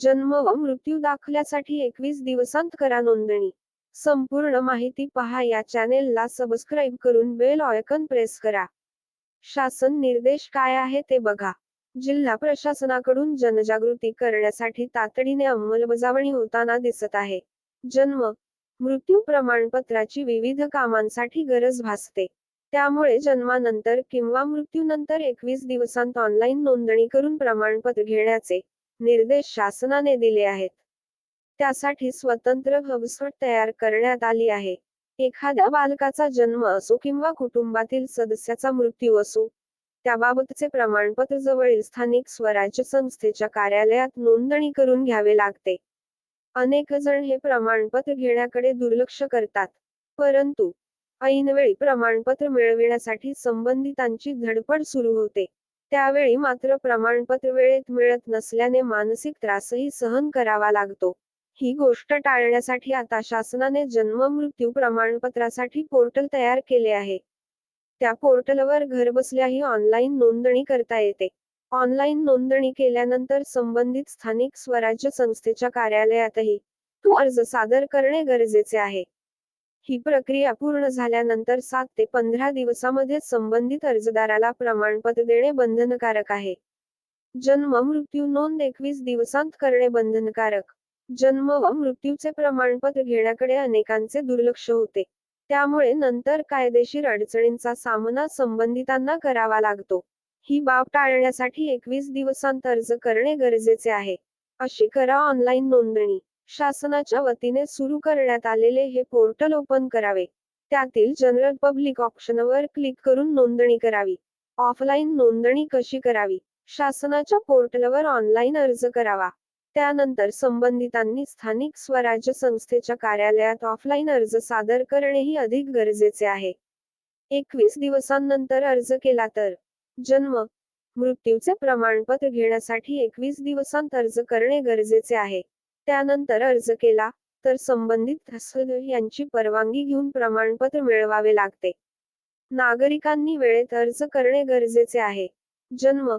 जन्म व मृत्यू दाखल्यासाठी एकवीस दिवसांत करा नोंदणी. संपूर्ण माहिती पहा या चॅनेलला सबस्क्राईब करून बेल ऑयकन प्रेस करा. शासन निर्देश काय आहे ते बघा. जिल्हा प्रशासनाकडून जनजागृती करण्यासाठी तातडीने अंमलबजावणी होताना दिसत आहे. जन्म मृत्यू प्रमाणपत्राची विविध कामांसाठी गरज भासते. त्यामुळे जन्मानंतर किंवा मृत्यूनंतर एकवीस दिवसांत ऑनलाईन नोंदणी करून प्रमाणपत्र घेण्याचे निर्देश शासनाने दिले आहेत. त्यासाठी स्वतंत्र वेबसाईट तयार करण्यात आली आहे. एखाद्या बालकाचा जन्म असो किंवा कुटुंबातील सदस्याचा मृत्यू असो त्याबाबतचे प्रमाणपत्र जवळील स्थानिक स्वराज्य संस्थेच्या कार्यालयात नोंदणी करून घ्यावे लागते. अनेक जण हे प्रमाणपत्र घेण्याकडे दुर्लक्ष करतात परंतु ऐनवेळी प्रमाणपत्र मिळविण्यासाठी संबंधितांची धडपड सुरू होते. त्यावेळी मात्र प्रमाणपत्र वेळेत मिळत नसल्याने मानसिक त्रासही सहन करावा लागतो. ही गोष्ट टाळण्यासाठी आता शासनाने जन्म मृत्यू प्रमाणपत्रासाठी पोर्टल तयार केले आहे. त्या पोर्टलवर घरबसल्याही ऑनलाईन नोंदणी करता येते. ऑनलाईन नोंदणी केल्यानंतर संबंधित स्थानिक स्वराज्य संस्थेच्या कार्यालयातही तो अर्ज सादर करणे गरजेचे आहे. ही प्रक्रिया पूर्ण झाल्यानंतर सात ते पंधरा दिवसामध्ये संबंधित अर्जदाराला प्रमाणपत्र देणे बंधनकारक आहे. जन्म मृत्यू नोंद एकवीस दिवसांत करणे बंधनकारक. जन्म व मृत्यूचे प्रमाणपत्र घेण्याकडे अनेकांचे दुर्लक्ष होते. त्यामुळे नंतर कायदेशीर अडचणींचा सामना संबंधितांना करावा लागतो. ही बाब टाळण्यासाठी एकवीस दिवसांत अर्ज करणे गरजेचे आहे. अशी करा ऑनलाईन नोंदणी. शासनाच्या वतीने सुरू करण्यात आलेले हे पोर्टल ओपन करावे. त्यातील जनरल पब्लिक ऑप्शनवर क्लिक करून नोंदणी करावी. ऑफलाईन नोंदणी कशी करावी? शासनाच्या पोर्टलवर ऑनलाईन अर्ज करावा. त्यानंतर संबंधितांनी स्थानिक स्वराज्य संस्थेच्या कार्यालयात ऑफलाईन अर्ज सादर करणेही अधिक गरजेचे आहे. एकवीस दिवसांनंतर अर्ज केला तर? जन्म मृत्यूचे प्रमाणपत्र घेण्यासाठी एकवीस दिवसांत अर्ज करणे गरजेचे आहे. त्यानंतर अर्ज केला तर संबंधित यांची परवानगी घेऊन प्रमाणपत्र मिळवावे लागते. नागरिकांनी वेळेत अर्ज करणे गरजेचे आहे. जन्म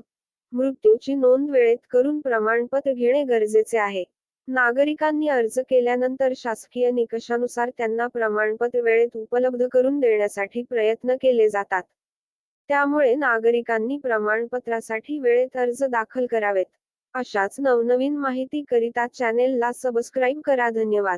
मृत्यूची नोंद वेळेत करून प्रमाणपत्र घेणे गरजेचे आहे. नागरिकांनी अर्ज केल्यानंतर शासकीय निकषानुसार त्यांना प्रमाणपत्र वेळेत उपलब्ध करून देण्यासाठी प्रयत्न केले जातात. त्यामुळे नागरिकांनी प्रमाणपत्रासाठी वेळेत अर्ज दाखल करावेत. अशाच नवनवीन माहिती करिता चॅनेलला सबस्क्राईब करा. धन्यवाद.